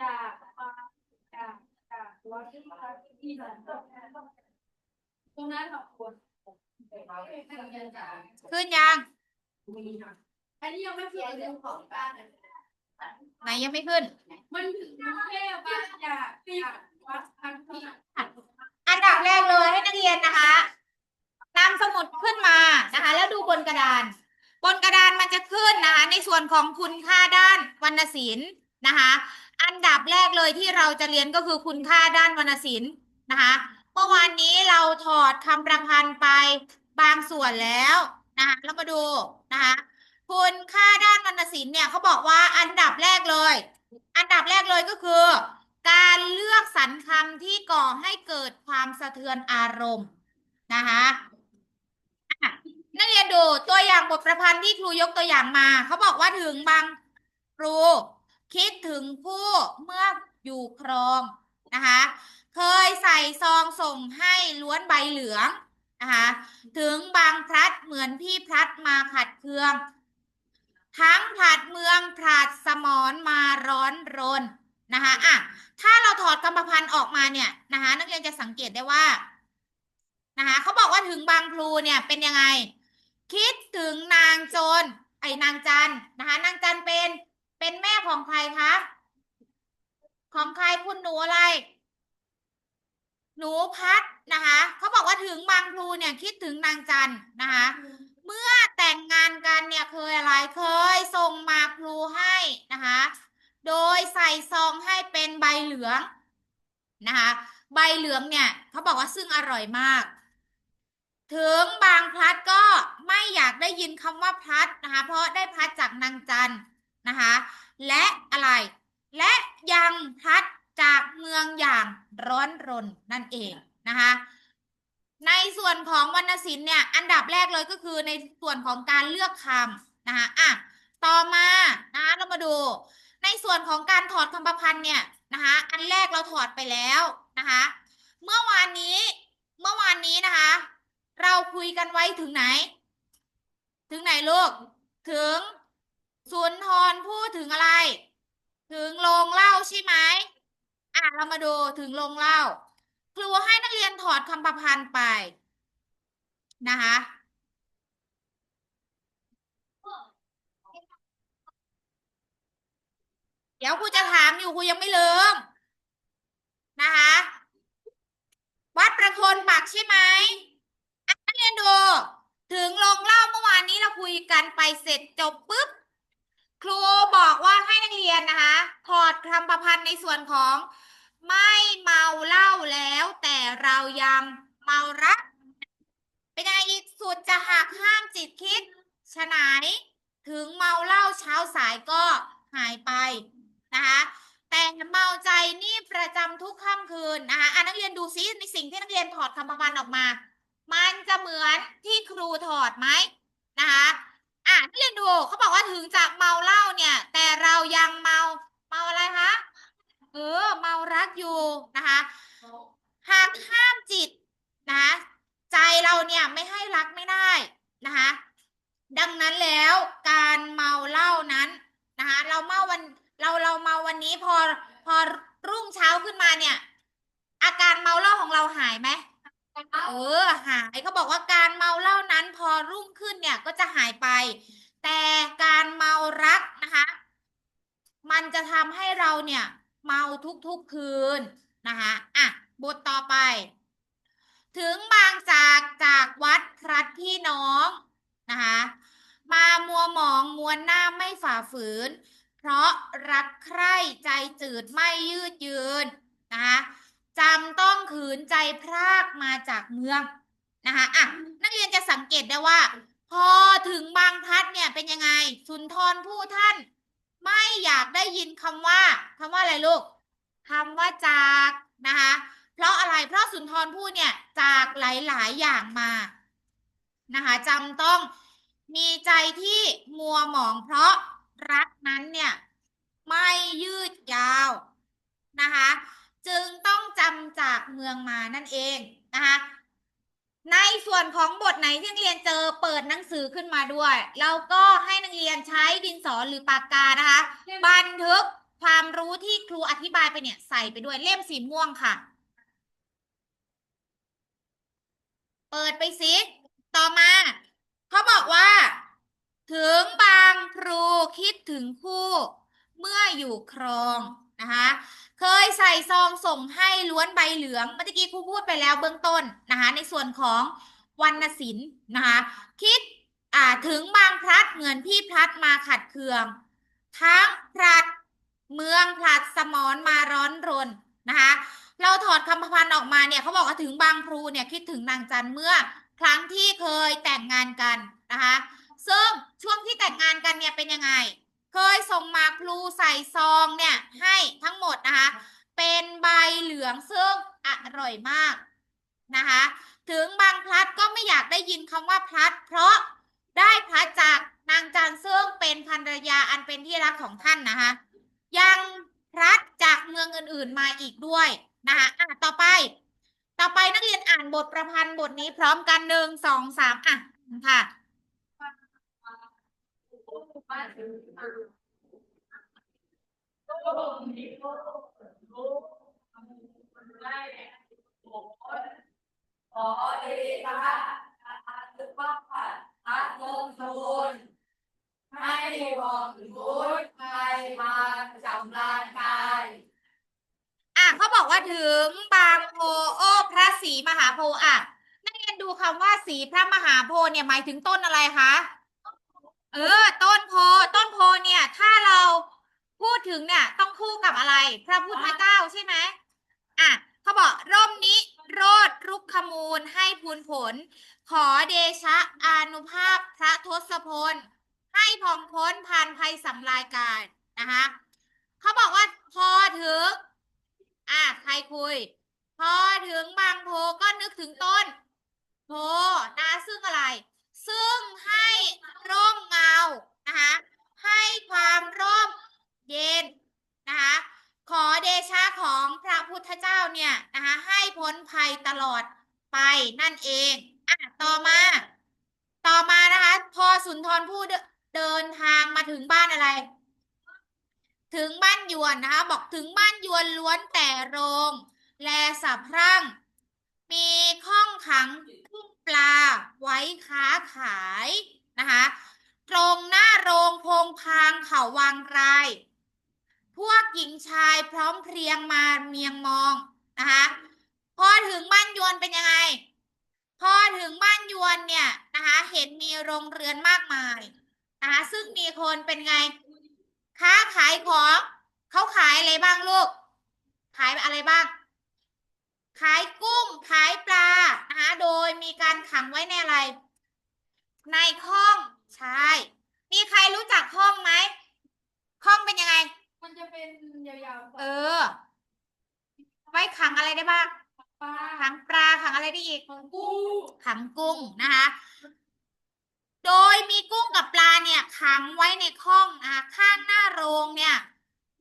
จากจากจากวัดที่มาที่นั่นตรงนั้นขอบคุณขึ้นยัง อันนี้ยังไม่เขียนเรื่องของบ้านไหนยังไม่ขึ้น มันถึงกรุงเทพบ้านจากจากวัดทั้งที่อันดับแรกเลยให้นักเรียนนะคะ นำสมุดขึ้นมานะคะ แล้วดูบนกระดาน บนกระดานมันจะขึ้นนะคะ ในส่วนของคุณค่าด้านวรรณศิลป์นะคะ อันดับแรกเลยที่เราจะเรียนก็คือคุณค่าด้านวรรณศิลป์นะคะเมื่อวานนี้เราถอดคำประพันธ์ไปบางส่วนแล้วนะคะเรามาดูนะคะคุณค่าด้านวรรณศิลป์เนี่ยเขาบอกว่าอันดับแรกเลย อันดับแรกเลยก็คือ การเลือกสรรคำที่ก่อให้เกิดความสะเทือนอารมณ์นะคะ นักเรียนดูตัวอย่างบทประพันธ์ที่ครูยกตัวอย่างมา เขาบอกว่าถึงบางครู คิดถึงผู้เมื่ออยู่ครองนะคะ เคยใส่ซองส่งให้ล้วนใบเหลืองนะคะถึงบางพลัดเหมือนพี่พลัดมาขัดเคือง ทั้งผลัดเมืองผลัดสมรมาร้อนรนนะคะอะถ้าเราถอดกรรมพันธ์ออกมาเนี่ยนะคะนักเรียนจะสังเกตได้ว่านะคะเขาบอกว่าถึงบางพลูเนี่ยเป็นยังไง คิดถึงนางโจรไอ้นางจันนะคะ นางจันเป็นเป็นแม่ของใครคะของใครคุณหนูอะไร หนูพัดนะคะเขาบอกว่าถึงบางพลูเนี่ยคิดถึงนางจันนะคะ เมื่อแต่งงานกันเนี่ยเคยอะไรเคยส่งมาพลูให้นะคะ โดยใส่ซองให้เป็นใบเหลืองนะคะ ใบเหลืองเนี่ยเขาบอกว่าซึ่งอร่อยมาก ถึงบางพลัดก็ ไม่อยากได้ยินคำว่าพัดนะคะ เพราะได้พัดจากนางจันนะคะ และอะไร และยังพัดจากเมืองอย่างร้อนรนนั่นเองนะคะในส่วนของวรรณศิลป์เนี่ยอันดับแรกเลยก็คือในส่วนของการเลือกคำนะคะอะต่อมานะคะเรามาดู ในส่วนของการถอดคำประพันธ์เนี่ยนะคะอันแรกเราถอดไปแล้วนะคะเมื่อวานนี้เมื่อวานนี้นะคะ เราคุยกันไว้ถึงไหน ถึงไหนลูก ถึงสุนทรพูดถึงอะไร ถึงโรงเหล้าใช่ไหมอะเรามาดูถึงโรงเหล้าครูให้นักเรียนถอดคำประพันธ์ไปนะคะเดี๋ยวครูจะถามอยู่ครูยังไม่ลืมนะคะ วัดประโคนปักใช่ไหมนักเรียนดู ถึงลงเล่าเมื่อวานนี้เราคุยกันไปเสร็จจบปุ๊บ ครูบอกว่าให้นักเรียนนะคะ ถอดคำประพันธ์ในส่วนของ ไม่เมาเหล้าแล้ว แต่เรายังเมารัก เป็นไงอีกสุดจะหักห้ามจิตคิดฉะไหนถึงเมาเหล้าเช้าสายก็หายไปนะคะแต่เมาใจนี่ประจำทุกค่ำคืนนะคะอะนักเรียนดูซิในสิ่งที่นักเรียนถอดคำประพันธ์ออกมา มันจะเหมือนที่ครูถอดไหมนะคะอะนักเรียนดูเขาบอกว่าถึงจะเมาเหล้าเนี่ย แต่เรายังเมาเมาอะไรคะเออเมารักอยู่นะคะหากห้ามจิตนะะใจเราเนี่ยไม่ให้รักไม่ได้นะคะดังนั้นแล้วการเมาเหล้านั้นนะคะเราเมาวันเราเราเมาวันนี้พอพอรุ่งเช้าขึ้นมาเนี่ย อาการเมาเหล้าของเราหายไหม เออหายเขาบอกว่าการเมาเหล้านั้นพอรุ่งขึ้นเนี่ยก็จะหายไป แต่การเมารักนะคะ มันจะทำให้เราเนี่ย เมาทุกๆคืนนะคะอะบทต่อไป ถึงบางจากจากวัดพลัดพี่น้องนะคะมามัวหมองมวนหน้าไม่ฝ่าฝืน เพราะรักใคร่ใจจืดไม่ยืดยืนนะคะ จำต้องขืนใจพรากมาจากเมืองนะคะอะนักเรียนจะสังเกตได้ว่า พอถึงบางพลัดเนี่ยเป็นยังไงสุนทรผู้ท่าน ไม่อยากได้ยินคำว่าคำว่าอะไรลูกคำว่าจากนะคะเพราะอะไรเพราะสุนทรภู่เนี่ยจากหลาย ๆ อย่างมานะคะจำต้องมีใจที่มัวหมองเพราะรักนั้นเนี่ย ไม่ยืดยาวนะคะ จึงต้องจำจากเมืองมานั่นเองนะคะในส่วนของบทไหนที่นักเรียนเจอเปิดหนังสือขึ้นมาด้วย แล้วก็ให้นักเรียนใช้ดินสอหรือปากกานะคะ บันทึกความรู้ที่ครูอธิบายไปเนี่ยใส่ไปด้วยเล่มสีม่วงค่ะ เปิดไปสิ ต่อมาเขาบอกว่า ถึงบางครูคิดถึงคู่ เมื่ออยู่ครอง นะคะเคยใส่ซองส่งให้ล้วนใบเหลืองเมื่อกี้ครูพูดไปแล้วเบื้องต้นนะคะในส่วนของวรรณศิลป์นะคะคิดอ่าถึงบางพลัดเหมือนพี่พลัดมาขัดเคือง ทั้งพลัดเมืองพลัดสมรมาร้อนรนนะคะเราถอดคำพันธ์ออกมาเนี่ยเขาบอกว่าถึงบางครูเนี่ยคิดถึงนางจันเมื่อครั้งที่เคยแต่งงานกันนะคะซึ่งช่วงที่แต่งงานกันเนี่ยเป็นยังไง เคยส่งหมากพลูใส่ซองเนี่ยให้ทั้งหมดนะคะ เป็นใบเหลืองซึ่งอร่อยมากนะคะ ถึงบางพลัดก็ไม่อยากได้ยินคำว่าพลัด เพราะได้พลัดจากนางจันซึ่งเป็นภรรยาอันเป็นที่รักของท่านนะคะ ยังพลัดจากเมืองอื่นๆมาอีกด้วยนะคะอะต่อไป ต่อไปนักเรียนอ่านบทประพันธ์บทนี้พร้อมกันหนึ่งสองสามอะค่ะ ขอเดชะอาตุปัปปะอาลงทูลให้วองพุทธไปมาจำลานกายอะเขาบอกว่าถึงบางโพโอ้พระศรีมหาโพธิ์อะนักเรียนดูคำว่าศรีพระมหาโพธิ์เนี่ยหมายถึงต้นอะไรคะ เออ ต้นโพต้นโพเนี่ย ถ้าเราพูดถึงเนี่ย ต้องคู่กับอะไร พระพุทธเจ้าใช่ไหมอะเขาบอกร่มนี้โรดรุกขมูลให้พูนผล ขอเดชะอานุภาพพระทศพล ให้ผ่องพ้นผ่านภัยสำลายกายนะคะเขาบอกว่าพอถึง อะใครคุย พอถึงบางโพก็นึกถึงต้นโพนะซึ่งอะไร ซึ่งให้ร่มเงานะคะให้ความร่มเย็นนะคะขอเดชะของพระพุทธเจ้าเนี่ยนะคะให้พ้นภัยตลอดไปนั่นเองอะต่อมา ต่อมานะคะพอสุนทรผู้เดินทางมาถึงบ้านอะไร ถึงบ้านยวนนะคะบอกถึงบ้านยวนล้วนแต่โรง แลสะพรั่ง มีข้องขัง ปลาไว้ค้าขายนะคะตรงหน้าโรงพงพางเขาวางราย พวกหญิงชายพร้อมเพรียงมาเมียงมองนะคะพอถึงบ้านยวนเป็นยังไง พอถึงบ้านยวนเนี่ยนะคะเห็นมีโรงเรือนมากมายนะคะซึ่งมีคนเป็นไง ค้าขายของเขาขายอะไรบ้างลูก ขายอะไรบ้าง ขายกุ้งขายปลานะคะโดยมีการขังไว้ในอะไร ในข้องใช่มีใครรู้จักข้องไหมข้องเป็นยังไง มันจะเป็นยาวๆ เออ ไว้ขังอะไรได้บ้างปลาขังปลาขังอะไรได้อีกปูขังกุ้งนะคะ โดยมีกุ้งกับปลาเนี่ย ขังไว้ในข้องนะคะข้างหน้าโรงเนี่ย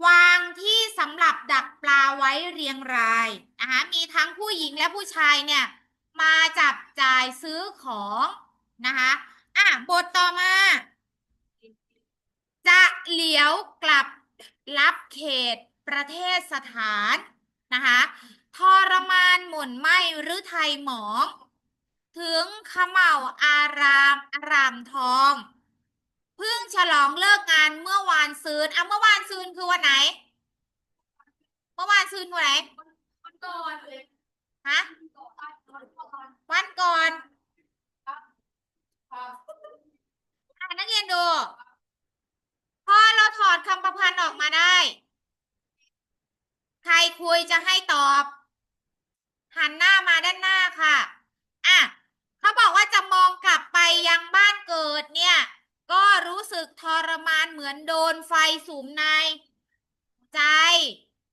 วางที่สำหรับดักปลาไว้เรียงราย นะคะมีทั้งผู้หญิงและผู้ชายเนี่ยมาจับจ่ายซื้อของนะคะอะบทต่อมา จะเหลียวกลับรับเขตประเทศสถานนะคะทรมานหม่นไหมหรือไทยหมอง ถึงขม่าอารามอารามทองเพิ่งฉลองเลิกงานเมื่อวานซืนอะเมื่อวานซืนคือวันไหน เมื่อวานซืนวันไหน ก่อนฮะวันก่อนครับอะนักเรียนดู พอเราถอดคำประพันธ์ออกมาได้ ใครคุยจะให้ตอบ หันหน้ามาด้านหน้าค่ะอะเขาบอกว่าจะมองกลับไปยังบ้านเกิดเนี่ย ก็รู้สึกทรมานเหมือนโดนไฟสุมใน ใจ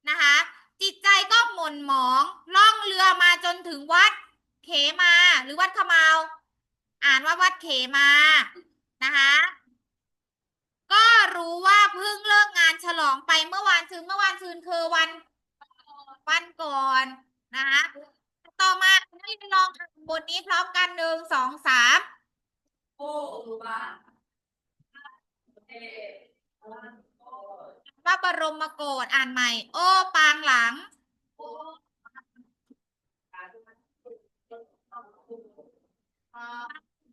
นะคะ จิตใจก็หม่นหมอง ล่องเรือมาจนถึงวัดเขมา หรือวัดขมาว อ่านว่าวัดเขมานะคะก็รู้ว่าเพิ่งเลิกงานฉลองไปเมื่อวานซืนเมื่อวานซืนคือวันวันก่อนนะคะต่อมาให้ลองอ่านบทนี้พร้อมกันหนึ่งสองสามผู้บา บรมโกศอ่านใหม่ โอปางหลัง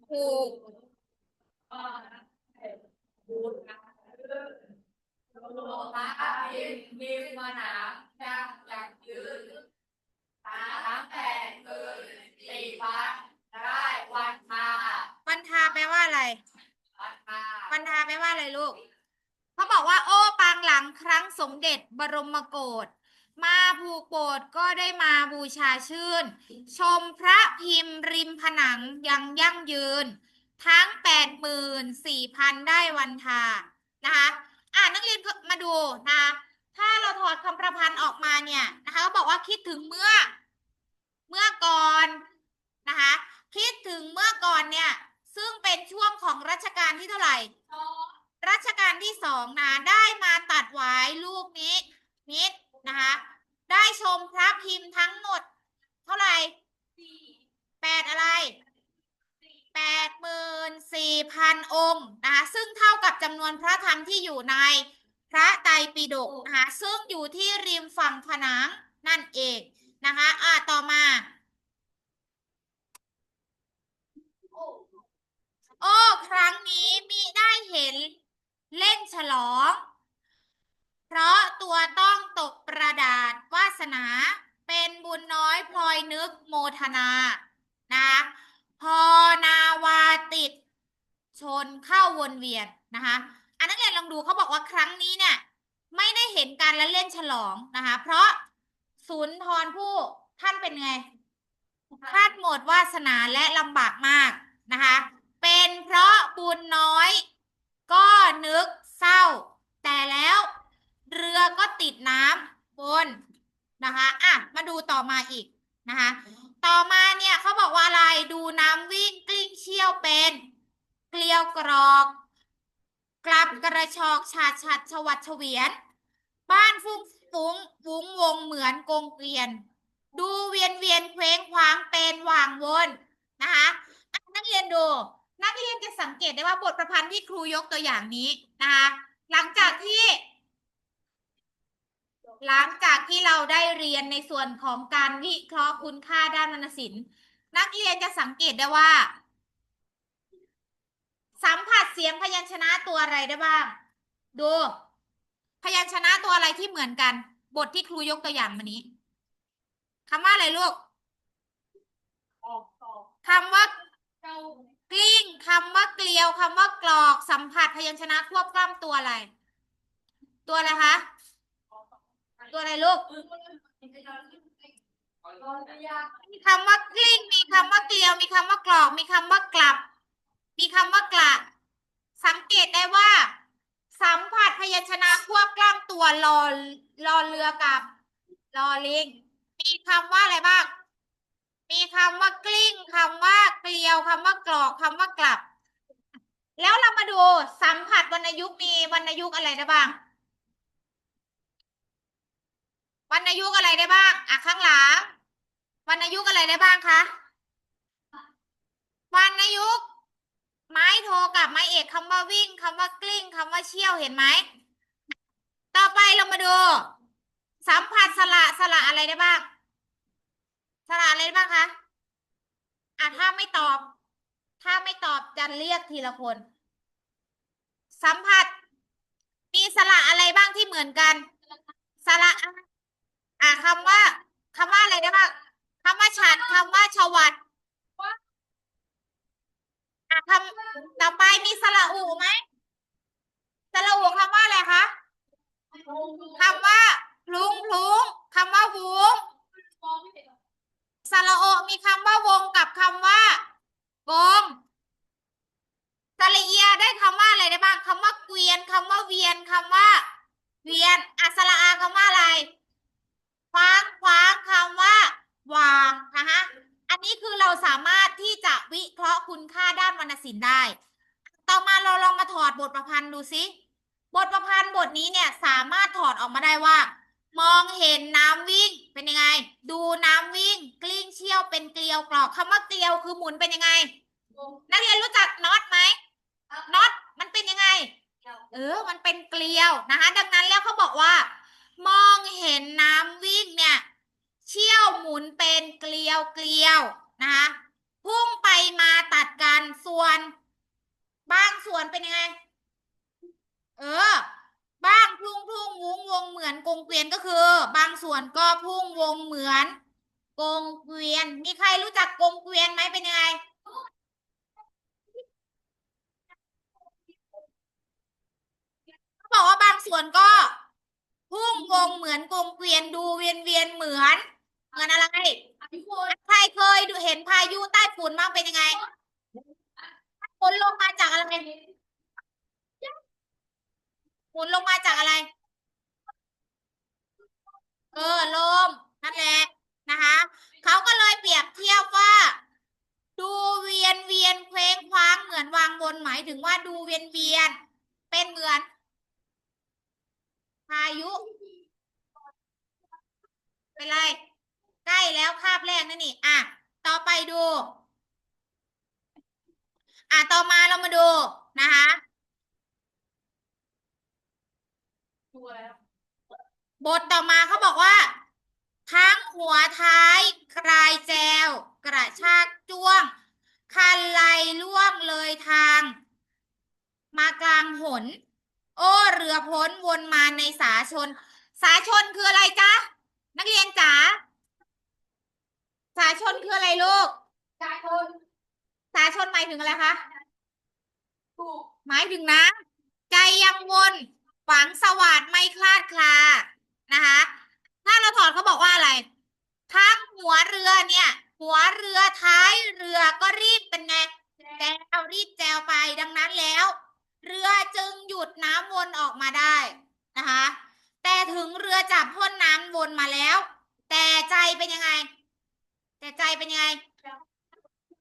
ถูกโลหะอินมีมหาจักจักยืนสามแปดคือสี่พันได้วันมาวันทาแปลว่าอะไรวันมาวันทาแปลว่าอะไรลูก เขาบอกว่า โอ้ปางหลังครั้งสมเด็จบรมโกศมาภูโบสถ์ก็ได้มาบูชาชื่น ชมพระพิมพ์ริมผนังยังยั่งยืน ทั้งแปดหมื่นสี่พันได้วันทานะคะอ่านักเรียนมาดูนะคะถ้าเราถอดคำประพันธ์ออกมาเนี่ยนะคะก็บอกว่าคิดถึงเมื่อ เมื่อก่อนนะคะคิดถึงเมื่อก่อนเนี่ย ซึ่งเป็นช่วงของรัชกาลที่เท่าไหร่ รัชกาลที่สองนะได้มาตัดไว้ลูกนี้นิดนะคะได้ชมพระพิมพ์ทั้งหมด เท่าไหร่แปดอะไรแปดหมื่นสี่พันองค์นะคะซึ่งเท่ากับจำนวนพระธรรมที่อยู่ในพระไตรปิฎกนะคะซึ่งอยู่ที่ริมฝั่งผนังนั่นเองนะคะอ่าต่อมา โอ้ ครั้งนี้มิได้เห็นเล่นฉลอง เพราะตัวต้องตกประดาษวาสนา เป็นบุญน้อยพลอยนึกโม ทนา นะ พอนาวาติด ชนเข้าวนเวียนนะคะอันนักเรียนลองดูเขาบอกว่าครั้งนี้เนี่ย ไม่ได้เห็นการละเล่นฉลองนะคะ เพราะศูนย์ทรผู้ท่านเป็นไงคาดหมดวาสนาและลำบากมากนะคะ เป็นเพราะบุญน้อย ก็นึกเศร้า แต่แล้วเรือก็ติดน้ำบนนะคะ อะ มาดูต่อมาอีกนะคะ ต่อมาเนี่ยเขาบอกว่าอะไรดูน้ำวิ่งกลิ้งเชี่ยวเป็นเกลียวกรอก กลับกระชอกชาดชัดชวัดเฉวียน บ้านฟุ้งฟุ้งวุ้งวงเหมือนกงเกวียน ดูเวียนเวียนเคว้งคว้างเป็นหว่างวนนะคะนักเรียนดู นักเรียนจะสังเกตได้ว่าบทประพันธ์ที่ครูยกตัวอย่างนี้นะคะหลังจากที่ หลังจากที่เราได้เรียนในส่วนของการวิเคราะห์คุณค่าด้านวรรณศิลป์นักเรียนจะสังเกตได้ว่า สัมผัสเสียงพยัญชนะตัวอะไรได้บ้าง ดู พยัญชนะตัวอะไรที่เหมือนกัน บทที่ครูยกตัวอย่างมานี้คำว่าอะไรลูกคำว่ากลิ้งคำว่าเกลียวคำว่ากรอก สัมผัสพยัญชนะควบกล้ำตัวอะไร ตัวอะไรคะ ตัวอะไรลูก มีคำว่ากลิ้ง มีคำว่าเกลียว มีคำว่ากรอก มีคำว่ากลับ มีคำว่ากระสังเกตได้ว่า สัมผัสพยัญชนะควบกล้ำตัวรอรอเรือกับรอลิง มีคำว่าอะไรบ้าง มีคำว่ากลิ้งคำว่าเกลียวคำว่ากรอกคำว่ากลับ แล้วเรามาดูสัมผัสวรรณยุกต์มีวรรณยุกต์อะไรได้บ้าง วรรณยุกต์อะไรได้บ้างอะข้างหลังวรรณยุกต์อะไรได้บ้างคะวรรณยุกต์ไม้โทกับไม้เอกคำว่าวิ่งคำว่ากลิ้งคำว่าเชี่ยวเห็นไหมต่อไปเรามาดู สัมผัสสระสระอะไรได้บ้างสระอะไรได้บ้างคะอะถ้าไม่ตอบ ถ้าไม่ตอบจะเรียกทีละคน สัมผัส มีสระอะไรบ้างที่เหมือนกัน สระอะอะคำว่าคำว่าอะไรได้บ้างคำว่าฉัดคำว่าชวัดอะคำต่อไปมีสระอูไหมสระอูคำว่าอะไรคะคำว่าพลุงพลุงคำว่าวุ้ง สระโอมีคำว่าวงกับคำว่าวงสระเอียได้คำว่าอะไรได้บ้างคำว่าเกวียนคำว่าเวียนคำว่า เวียนอัสระอาคำว่าอะไรคว้างคว้างคำว่า วางนะคะอันนี้คือเราสามารถที่จะวิเคราะห์คุณค่าด้านวรรณศิลป์ได้ ต่อ มาถอดบทประพันธ์ดูสิบทประพันธ์บทนี้เนี่ยสามารถถอดออกมาได้ว่า มองเห็นน้ำวิ่งเป็นยังไง ดูน้ำวิ่ง กลิ้งเชี่ยวเป็นเกลียวกรอกคำว่าเกลียวคือหมุนเป็นยังไง นักเรียนรู้จักน็อตไหมน็อตมันเป็นยังไง เออ มันเป็นเกลียวนะคะ ดังนั้นแล้วเขาบอกว่า มองเห็นน้ำวิ่งเนี่ยเชี่ยวหมุนเป็นเกลียวเกลียวนะคะพุ่งไปมาตัดกันส่วน บางส่วนเป็นยังไง เออ บางพุ่งพุ่งวงวงเหมือนกงเกวียนก็คือ บางส่วนก็พุ่งวงเหมือนกงเกวียน มีใครรู้จักกงเกวียนไหมเป็นยังไงเขาบอกว่าบางส่วนก็พุ่งวงเหมือนกงเกวียนดูเวียนเวียนเหมือนเหมือนอะไรใครเคยดูเห็นพายุใต้ฝุ่นบ้างเป็นยังไง ฝนลงมาจากอะไรฝนลงมาจากอะไร เออลมนั่นแหละนะคะเขาก็เลยเปรียบเทียบว่า ดูเวียนเวียนเคว้งคว้างเหมือนวางบนหมายถึงว่าดูเวียนเวียน เป็นเหมือนพายุเป็นไร ใกล้แล้วคาบแรกนั่นนี่อะ ต่อไปดู อะต่อมาเรามาดูนะคะบทต่อมาเขาบอกว่า ทั้งหัวท้ายกลายแจว กระชากจ้วง คันไลล่วงเลยทาง มากลางหน โอ้เรือพ้นวนมาในสาชน สาชนคืออะไรจ๊ะ นักเรียนจ๋าสาชนคืออะไรลูกสาชน สาชนหมายถึงอะไรคะถูกหมายถึงนะใจยังวนฝังสวัสดไม่คลาดคลานะคะ ถ้าเราถอดเขาบอกว่าอะไรทั้งหัวเรือเนี่ย หัวเรือท้ายเรือก็รีบเป็นไงแจวรีบแจวไปดังนั้นแล้ว เรือจึงหยุดน้ำวนออกมาได้นะคะ แต่ถึงเรือจับพ่นน้ำวนมาแล้ว แต่ใจเป็นยังไง แต่ใจเป็นยังไง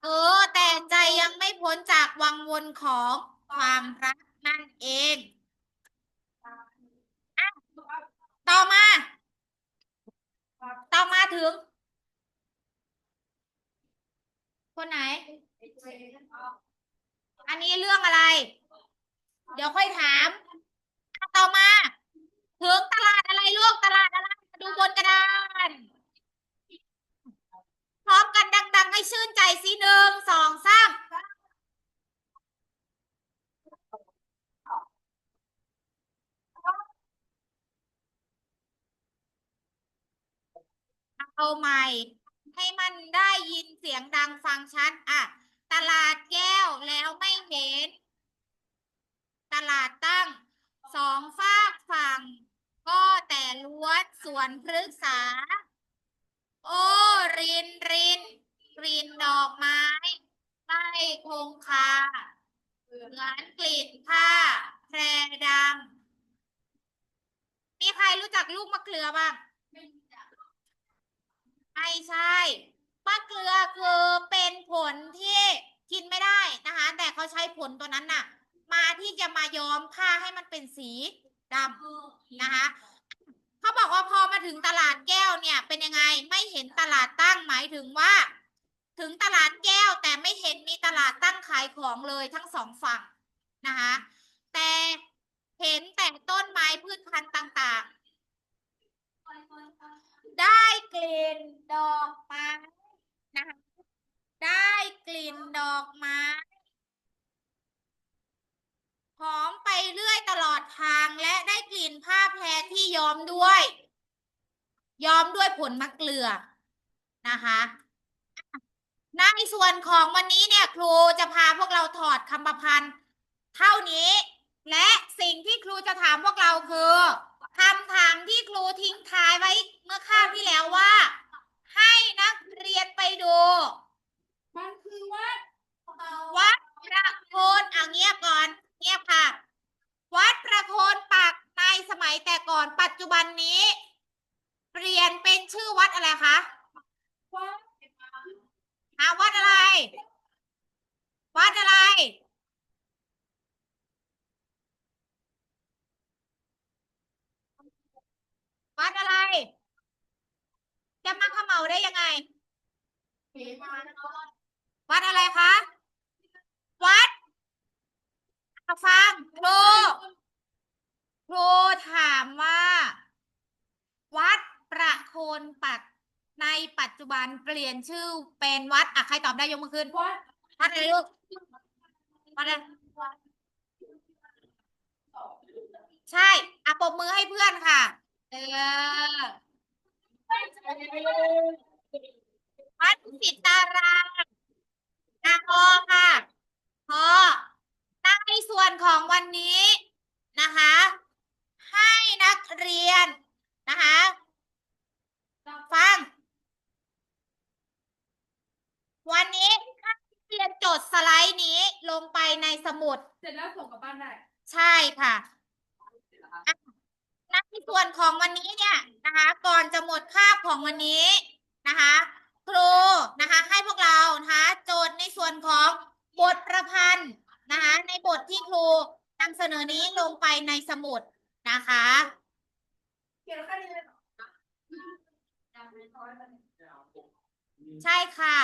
เออ แต่ใจยังไม่พ้นจากวังวนของความรักนั่นเองอะต่อมา ต่อมาถึง คนไหน อันนี้เรื่องอะไร เดี๋ยวค่อยถาม ต่อมา ถึงตลาดอะไรลูกตลาดอะไรมาดูบนกระดาน ร้อมกันดัง ๆ ให้ชื่นใจสิหนึ่งสองสามเอาใหม่ ให้มันได้ยินเสียงดังฟังชัดอะ ตลาดแก้วแล้วไม่เห็น ตลาดตั้งสองฝากฝั่ง ก็แต่ล้วนสวนพฤกษา โอ้รินรินกลิ่นดอกไม้ใต้คงคาเหมือนกลิ่นผ้าแพรดำมีใครรู้จักลูกมะเกลือบ้างไม่ใช่มะเกลือคือเป็นผลที่กินไม่ได้นะคะ แต่เขาใช้ผลตัวนั้นน่ะ มาที่จะมาย้อมผ้าให้มันเป็นสีดำนะคะ เขาบอกว่าพอมาถึงตลาดแก้วเนี่ยเป็นยังไงไม่เห็นตลาดตั้งหมายถึงว่า ถึงตลาดแก้วแต่ไม่เห็นมีตลาดตั้งขายของเลยทั้งสองฝั่งนะคะแต่เห็นแต่ต้นไม้พืชพันธุ์ต่างๆ ได้กลิ่นดอกไม้นะคะได้กลิ่นดอกไม้ หอมไปเรื่อยตลอดทางและได้กลิ่นผ้าแพรที่ย้อมด้วย ย้อมด้วยผลมะเกลือนะคะในส่วนของวันนี้เนี่ยครูจะพาพวกเราถอดคำประพันธ์เท่านี้ และสิ่งที่ครูจะถามพวกเราคือคำถามที่ครูทิ้งท้ายไว้เมื่อคาบที่แล้วว่า ให้นักเรียนไปดู มันคือวัด วัดประโคนเอาเงียบก่อน เงียบค่ะ วัดประโคนปักในสมัยแต่ก่อนปัจจุ บันนี้ เปลี่ยนเป็นชื่อวัดอะไรคะ วัด หาวัดอะไร วัดอะไร วัดอะไร จะมาเขมเหลาได้ยังไง ผีมานะคะ วัดอะไรคะ วัดอะฟังครูครูถามว่า วัดประโคนปัก ในปัจจุบันเปลี่ยนชื่อเป็นวัดอะใครตอบได้ยกมือขึ้นวัดวัดอะไรลูกวัดอะไรใช่อะปรบมือให้เพื่อนค่ะ เออวัดสิตารามอะพอค่ะพอในส่วนของวันนี้นะคะ ให้นักเรียนนะคะฟัง วันนี้ให้นักเรียนจดสไลด์นี้ลงไปในสมุด เสร็จแล้วส่งกลับบ้านได้ใช่ค่ะอะในส่วนของวันนี้เนี่ยนะคะก่อนจะหมดคาบของวันนี้นะคะครูนะคะให้พวกเรานะคะโจทย์ในส่วนของบทประพันธ์นะคะในบทที่ครูนำเสนอนี้ลงไปในสมุดนะคะ เขียนแค่นี้เลยเหรอยังไม่น้อยมันใช่ค่ะ